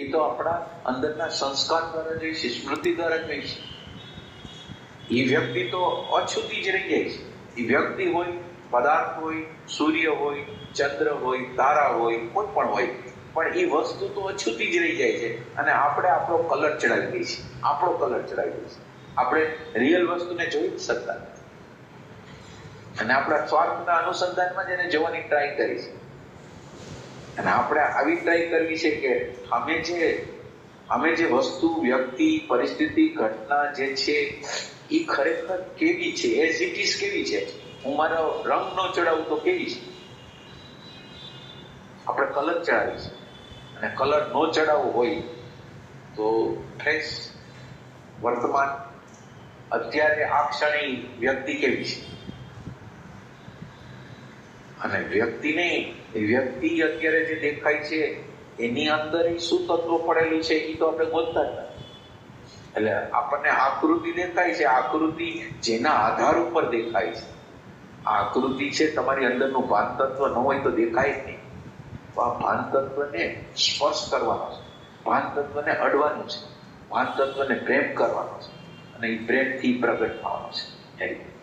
એ તો આપણા અંદરના સંસ્કાર દ્વારા જઈ છે, સ્મૃતિ દ્વારા જઈ છે. એ વ્યક્તિ તો અછૂતી જ રહી જાય છે. એ વ્યક્તિ હોય, પદાર્થ હોય, સૂર્ય હોય, ચંદ્ર હોય, તારા હોય, કોઈ પણ હોય, પણ એ વસ્તુ તો અછૂતી જ રહી જાય છે. અને આપણે આપણો કલર ચડાવી દઈએ છીએ. આપણો કલર ચડાવી દઈએ છીએ. આપણે રિયલ વસ્તુને જોઈ જ શકતા અને આપણા સ્વાર્થના અનુસંધાનમાં જ એને જોવાની ટ્રાય કરી છે. અને આપણે આવી ટ્રાય કરવી છે કે અમે જે અમે જે વસ્તુ, વ્યક્તિ, પરિસ્થિતિ, ઘટના જે છે એ ખરેખર કેવી છે? ઇટ ઇઝ કેવી છે? હું મારો રંગ ન ચડાવું તો કેવી છે? આપણે કલર ચડાવી છે. અને કલર ન ચડાવવો હોય તો ફ્રેશ વર્તમાન અત્યારે આ ક્ષણે વ્યક્તિ કેવી છે? અને વ્યક્તિને, એ વ્યક્તિ અત્યારે જે દેખાય છે, એની અંદર શું તત્વ પડેલું છે, એ તો આપણે ગોતતા જ એટલે આપણને આકૃતિ દેખાય છે, આકૃતિ જેના આધાર ઉપર દેખાય છે. આકૃતિ છે, તમારી અંદરનું ભાન તત્વ ન હોય તો દેખાય જ નહીં. તો આ ભાન તત્વને સ્પર્શ કરવાનો છે. ભાન તત્વને અડવાનું છે. ભાન તત્વને પ્રેમ કરવાનો છે. અને એ પ્રેમથી પ્રગટ થવાનો છે. થેન્ક રીતે.